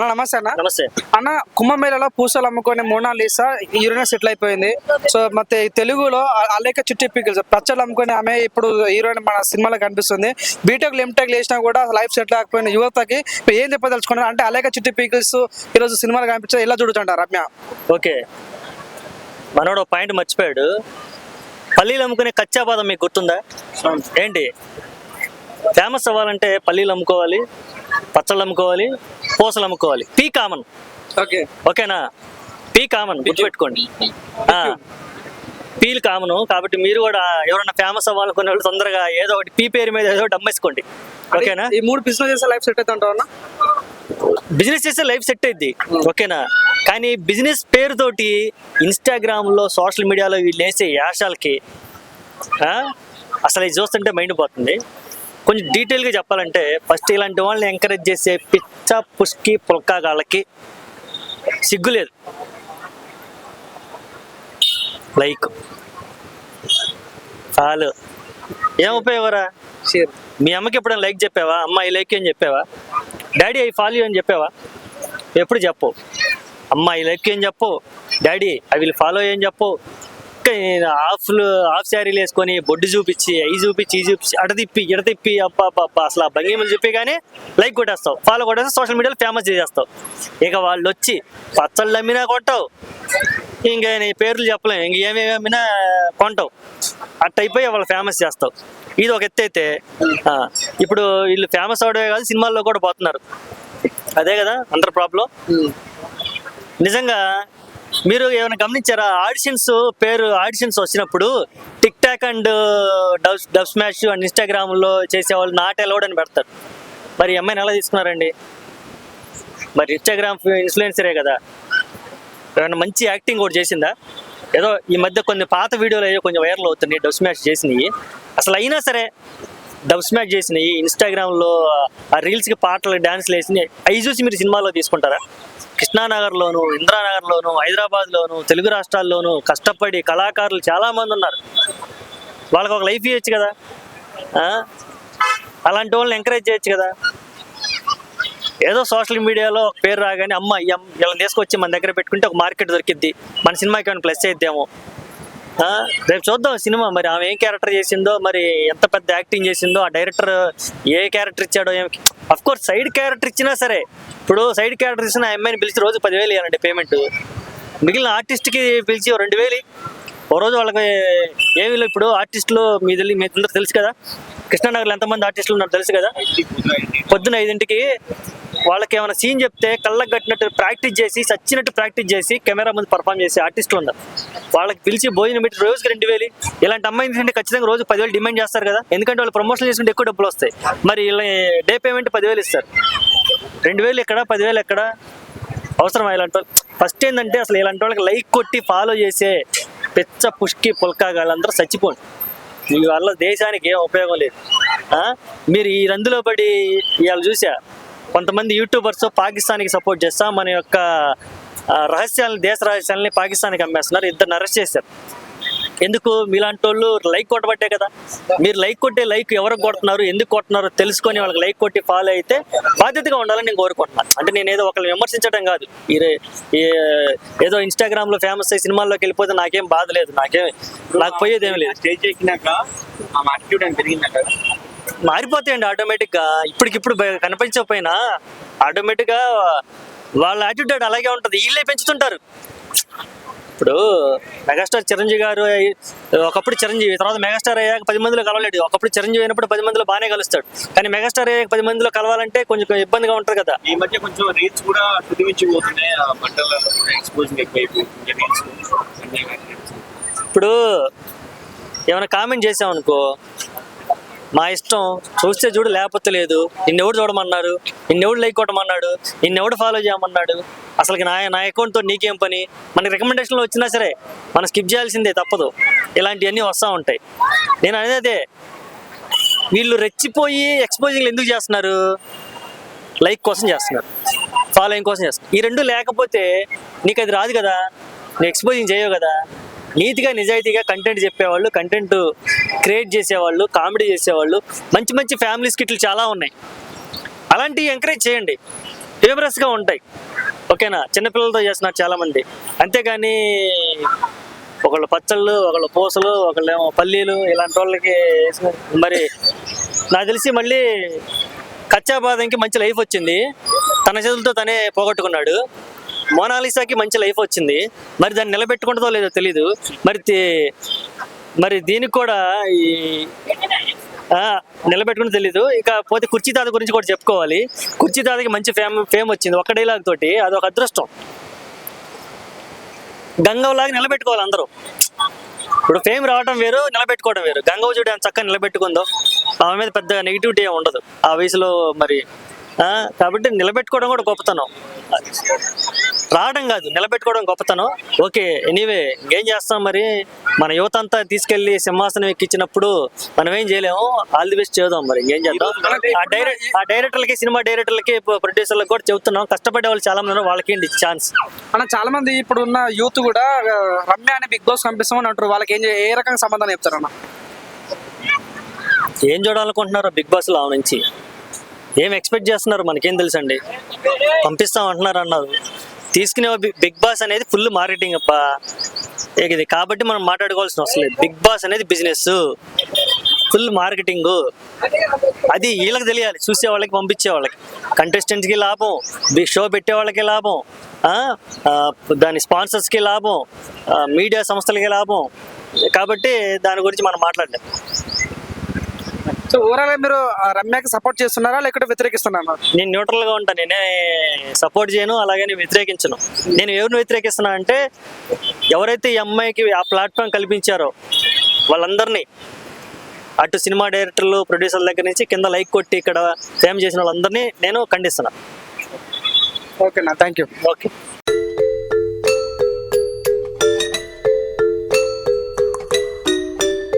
అన్న నమస్తే అన్న నమస్తే అన్న కుంభమేళలో పూసలు అమ్ముకొని మోనాలిసా హీరోయిన్ సెటిల్ అయిపోయింది సో ಮತ್ತೆ తెలుగులో అలేక చిట్టి పికిల్స్ పచ్చళ్ళు అమ్ముకొని ఆమె ఇప్పుడు హీరోయిన్ మన సినిమాలో కనిపిస్తుంది బీటెక్ ఎంటెక్ చేసినా కూడా లైఫ్ సెటిల్ కాకపోయిన యువతకి ఇప్పుడు ఏం చెప్పదలుచుకున్నారు అంటే అలేక చిట్టి పికిల్స్ ఈరోజు సినిమాలో కనిపించారు ఎలా చూడుతుంటారు రమ్య ఓకే మనోడు పాయింట్ మర్చిపోయాడు పల్లీలు అమ్ముకునే కచ్చా బాదం మీకు గుర్తుందా ఏంటి ఫేమస్ అవ్వాలంటే పల్లీలు అమ్ముకోవాలి పచ్చళ్ళు అమ్ముకోవాలి పూసలు అమ్ముకోవాలి. P common. ఓకే. ఓకేనా? పీ కామన్ గుర్తుపెట్టుకోండి. పీలు కామన్. కాబట్టి మీరు కూడా ఎవరైనా ఫేమస్ అవ్వాలనుకునే వాళ్ళు తొందరగా ఏదో ఒకటి పీ పేరు మీద ఏదో ఒకటి అమ్మేసుకోండి. ఓకేనా? ఈ మూడు బిజినెస్ చేస్తే లైఫ్ సెట్ అవుతుంటారు అన్న? బిజినెస్ చేస్తే లైఫ్ సెట్ అయింది ఓకేనా? కానీ బిజినెస్ పేరుతోటి ఇన్స్టాగ్రామ్లో సోషల్ మీడియాలో వీళ్ళు వేసే యాషాలకి అసలు ఇది చూస్తుంటే మైండ్ పోతుంది. కొంచెం డీటెయిల్గా చెప్పాలంటే ఫస్ట్ ఇలాంటి వాళ్ళని ఎంకరేజ్ చేసే పిచ్చ పుష్కి పుల్కాగాళ్ళకి సిగ్గు లేదు లైక్ చాలు. ఏం ఉపయోగరా? మీ అమ్మకి ఎప్పుడైనా లైక్ చెప్పావా? అమ్మ ఈ లైక్ అని చెప్పావా? డాడీ ఐ ఫాలో అని చెప్పావా? ఎప్పుడు చెప్పు. అమ్మ ఈ లైక్ అని చెప్పు. డాడీ ఐ విల్ ఫాలో అని చెప్పు. హాఫ్ హాఫ్ శారీలు వేసుకొని బొడ్డు చూపించి అవి చూపించి ఈ చూపించి అడ తిప్పి ఇడ తిప్పి అబ్బా అసలు ఆ భంగిమలు చెప్పి కానీ లైక్ కొట్టేస్తావు ఫాలో కొట్టేస్తే సోషల్ మీడియాలో ఫేమస్ చేసేస్తావు. ఇక వాళ్ళు వచ్చి పచ్చళ్ళు అమ్మినా కొట్టావు. ఇంకా నీ పేర్లు చెప్పలేం ఇంక ఏమేమి అమ్మినా కొంటావు. అట్ట అయిపోయి వాళ్ళు ఫేమస్ చేస్తావు. ఇది ఒక ఎత్తు అయితే ఇప్పుడు వీళ్ళు ఫేమస్ అవడమే కాదు సినిమాల్లో కూడా పోతున్నారు. అదే కదా అందరి ప్రాబ్లం నిజంగా మీరు ఏమైనా గమనించారా? ఆడిషన్స్ పేరు ఆడిషన్స్ వచ్చినప్పుడు TikTok and dub Dubsmash and ఇన్స్టాగ్రామ్లో చేసేవాళ్ళు నాట్ అలౌడ్ అని పెడతారు. మరి అమ్మాయిని ఎలా తీసుకున్నారండి? మరి ఇన్స్టాగ్రామ్ ఇన్ఫ్లుయెన్సరే కదా. ఏమైనా మంచి యాక్టింగ్ కూడా చేసిందా? ఏదో ఈ మధ్య కొన్ని పాత వీడియోలు అయ్యో కొంచెం వైరల్ అవుతున్నాయి డబ్ స్మాష్ చేసినవి. అసలు అయినా సరే డబ్ స్మాష్ చేసినవి ఇన్స్టాగ్రామ్లో ఆ రీల్స్కి పాటలు డ్యాన్స్లు వేసినాయి. అవి చూసి మీరు సినిమాలో తీసుకుంటారా? కృష్ణానగర్లోను ఇంద్రానగర్లోను హైదరాబాద్లోను తెలుగు రాష్ట్రాల్లోనూ కష్టపడి కళాకారులు చాలా మంది ఉన్నారు. వాళ్ళకి ఒక లైఫ్ ఇవ్వచ్చు కదా? అలాంటి వాళ్ళని ఎంకరేజ్ చేయొచ్చు కదా? ఏదో సోషల్ మీడియాలో ఒక పేరు రాగానే అమ్మ అయ్యం వీళ్ళని తీసుకొచ్చి మన దగ్గర పెట్టుకుంటే ఒక మార్కెట్ దొరికిద్ది. మన సినిమాకి ఏమైనా ప్లస్ అయిద్దేమో. రేపు చూద్దాం సినిమా మరి. ఆమె ఏం క్యారెక్టర్ చేసిందో మరి ఎంత పెద్ద యాక్టింగ్ చేసిందో ఆ డైరెక్టర్ ఏ క్యారెక్టర్ ఇచ్చాడో ఏం అఫ్ కోర్స్ సైడ్ క్యారెక్టర్ ఇచ్చినా సరే ఇప్పుడు సైడ్ క్యారెక్టర్ ఇచ్చిన ఆ అమ్మాయిని పిలిచి రోజు పదివేలు ఇవ్వాలండి పేమెంట్ మిగిలిన ఆర్టిస్ట్కి పిలిచి ఓ రెండు వేలు ఓ రోజు వాళ్ళకి ఏమి ఇప్పుడు ఆర్టిస్టులు మీ తెలియ మీ తెలుసు కదా. కృష్ణానగర్లో ఎంతమంది ఆర్టిస్టులు ఉన్నారు తెలుసు కదా? పొద్దున ఐదింటికి వాళ్ళకి ఏమైనా సీన్ చెప్తే కళ్ళకు కట్టినట్టు ప్రాక్టీస్ చేసి చచ్చినట్టు ప్రాక్టీస్ చేసి కెమెరా ముందు పర్ఫామ్ చేసే ఆర్టిస్టులు ఉన్నారు వాళ్ళకి పిలిచి భోజనం పెట్టి రోజుకి రెండు వేలు ఇలాంటి అమ్మాయిని తీసుకుంటే ఖచ్చితంగా రోజు పదివేలు డిమాండ్ చేస్తారు కదా? ఎందుకంటే వాళ్ళు ప్రమోషన్ చేసుకుంటే ఎక్కువ డబ్బులు వస్తాయి. మరి ఇలా డే పేమెంట్ పదివేలు ఇస్తారు. రెండు వేలు ఎక్కడ? పదివేలు ఎక్కడ? అవసరం ఇలాంటి వాళ్ళు ఫస్ట్ ఏంటంటే అసలు ఇలాంటి వాళ్ళకి లైక్ కొట్టి ఫాలో చేసే పెచ్చ పుష్కి వాళ్ళందరూ చచ్చిపోండి ఈ వల్ల దేశానికి ఏం ఉపయోగం లేదు. మీరు ఈ రందులో పడి ఇవాళ చూసా కొంతమంది యూట్యూబర్స్ పాకిస్తాన్కి సపోర్ట్ చేస్తా మన యొక్క రహస్యాలని దేశ రహస్యాలని పాకిస్తాన్కి అమ్మేస్తున్నారు. ఇద్దరు అరెస్ట్ చేశారు. ఎందుకు? మీలాంటి వాళ్ళు లైక్ కొట్టబట్టే కదా. మీరు లైక్ కొట్టే లైక్ ఎవరికి కొడుతున్నారు ఎందుకు కొడుతున్నారో తెలుసుకొని వాళ్ళకి లైక్ కొట్టి ఫాలో అయితే బాధ్యతగా ఉండాలని నేను కోరుకుంటున్నాను అంటే నేను ఏదో ఒకరిని విమర్శించడం కాదు. ఈ రే- ఈ ఏదో ఇన్స్టాగ్రామ్లో ఫేమస్ అయ్యి సినిమాల్లోకి వెళ్ళిపోతే నాకేం బాధ లేదు. నాకేం నాకు పోయేది లేదు. స్టేజ్ ఎక్కినాక మారిపోతాయండి ఆటోమేటిక్గా ఇప్పటికిప్పుడు కనిపించకపోయినా ఆటోమేటిక్గా వాళ్ళ యాటిట్యూడ్ అలాగే ఉంటది. వీళ్ళే పెంచుతుంటారు. ఇప్పుడు మెగాస్టార్ చిరంజీవి గారు ఒకప్పుడు చిరంజీవి తర్వాత మెగాస్టార్ అయ్యాక పది మందిలో కలవలేడు. ఒకప్పుడు చిరంజీవి అయినప్పుడు పది మందిలో బాగానే కలుస్తాడు. కానీ మెగాస్టార్ అయ్యాక పది మందిలో కలవాలంటే కొంచెం ఇబ్బందిగా ఉంటుంది కదా. ఈ మధ్య కొంచెం రీల్స్ కూడా ఇప్పుడు ఏమైనా కామెంట్ చేసాం అనుకో మా ఇష్టం. చూస్తే చూడు లేకపోతే లేదు. నిన్నెవడు చూడమన్నారు నిన్నెవడు లైక్ కొట్టమన్నాడు? నిన్నెవడు ఫాలో చేయమన్నాడు? అసలుకి నా నా అకౌంట్తో నీకేం పని? మనకి రికమెండేషన్లో వచ్చినా సరే మనం స్కిప్ చేయాల్సిందే తప్పదు. ఇలాంటివన్నీ వస్తూ ఉంటాయి. నేను అనేది అదే. వీళ్ళు రెచ్చిపోయి ఎక్స్పోజింగ్లు ఎందుకు చేస్తున్నారు? లైక్ కోసం చేస్తున్నారు. ఫాలోయింగ్ కోసం చేస్తున్నారు. ఈ రెండు లేకపోతే నీకు అది రాదు కదా. నువ్వు ఎక్స్పోజింగ్ చేయవు కదా. నీతిగా నిజాయితీగా కంటెంట్ చెప్పేవాళ్ళు కంటెంట్ క్రియేట్ చేసేవాళ్ళు కామెడీ చేసేవాళ్ళు మంచి మంచి ఫ్యామిలీ స్కిట్లు చాలా ఉన్నాయి. అలాంటివి ఎంకరేజ్ చేయండి. ఫేవరస్గా ఉంటాయి. ఓకేనా చిన్నపిల్లలతో చేస్తున్నారు చాలామంది. అంతేగాని ఒకళ్ళు పచ్చళ్ళు ఒకళ్ళు పూసలు ఒకళ్ళేమో పల్లీలు ఇలాంటి వాళ్ళకి మరి నాకు తెలిసి మళ్ళీ కచ్చాబాదంకి మంచి లైఫ్ వచ్చింది. తన చేతులతో తనే పోగొట్టుకున్నాడు. మోనాలిసాకి మంచి లైఫ్ వచ్చింది. మరి దాన్ని నిలబెట్టుకుంటుందో లేదో తెలీదు. మరి మరి దీనికి కూడా ఈ ఆ, నిలబెట్టుకుని తెలీదు. ఇక పోతే కుర్చీ తాత గురించి కూడా చెప్పుకోవాలి. కుర్చీ తాతకి మంచి ఫేమ్ ఫేమ్ వచ్చింది. ఒక్క డైలాగ్ తోటి అదొక అదృష్టం. గంగవలాగా నిలబెట్టుకోవాలి అందరూ. ఇప్పుడు ఫేమ్ రావడం వేరు నిలబెట్టుకోవడం వేరు. గంగవ చూడు ఎంత చక్కగా నిలబెట్టుకుందో. ఆమె మీద పెద్ద నెగిటివిటీ ఉండదు. ఆ వయసులో మరి కాబట్టి నిలబెట్టుకోవడం కూడా గొప్పతనం. రావడం కాదు నిలబెట్టుకోవడం గొప్పతనం. ఓకే ఎనీవే ఇంకేం చేస్తాం మరి? మన యువత అంతా తీసుకెళ్ళి సింహాసనం ఎక్కించినప్పుడు మనం ఏం చేయలేము. ఆల్ ది బెస్ట్ చేద్దాం మరి ఇంకేం చేద్దాం? ఆ డైరెక్ట్ ఆ డైరెక్టర్లకి సినిమా డైరెక్టర్లకి ప్రొడ్యూసర్లకు కూడా చెబుతున్నాం. కష్టపడే వాళ్ళు చాలా మంది వాళ్ళకి ఏంటి ఛాన్స్ అన్న చాలా మంది ఇప్పుడు ఉన్న యూత్ కూడా రమ్య అని బిగ్ బాస్ కనిపిస్తామని అంటారు. వాళ్ళకి ఏం ఏ రకంగా సంబంధం చెప్తారన్న? ఏం చూడాలనుకుంటున్నారో బిగ్ బాస్లో నుంచి? ఏం ఎక్స్పెక్ట్ చేస్తున్నారు? మనకేం తెలుసండి? పంపిస్తాం అంటున్నారు అన్నారు. తీసుకునే బిగ్ బాస్ అనేది ఫుల్ మార్కెటింగ్ అబ్బా. ఇది కాబట్టి మనం మాట్లాడుకోవాల్సిన అవసరం లేదు. బిగ్ బాస్ అనేది బిజినెస్ ఫుల్ మార్కెటింగ్ అది వీళ్ళకి తెలియాలి. చూసే వాళ్ళకి పంపించే వాళ్ళకి. కంటెస్టెంట్స్కి లాభం. షో పెట్టే వాళ్ళకి లాభం. దాని స్పాన్సర్స్కి లాభం. మీడియా సంస్థలకి లాభం. కాబట్టి దాని గురించి మనం మాట్లాడలేం. సో ఓవరాల్ మీరు రమ్యకి సపోర్ట్ చేస్తున్నారా? లేకపోతే వ్యతిరేకిస్తున్నారా? నేను న్యూట్రల్గా ఉంటాను నేనే సపోర్ట్ చేయను అలాగే నేను వ్యతిరేకించను. నేను ఎవరిని వ్యతిరేకిస్తున్నా అంటే ఎవరైతే ఈ అమ్మాయికి ఆ ప్లాట్ఫామ్ కల్పించారో వాళ్ళందరినీ అటు సినిమా డైరెక్టర్లు ప్రొడ్యూసర్ల దగ్గర నుంచి కింద లైక్ కొట్టి ఇక్కడ ఫేమ్ చేసిన వాళ్ళందరినీ నేను ఖండిస్తున్నా. ఓకేనా థ్యాంక్ యూ ఓకే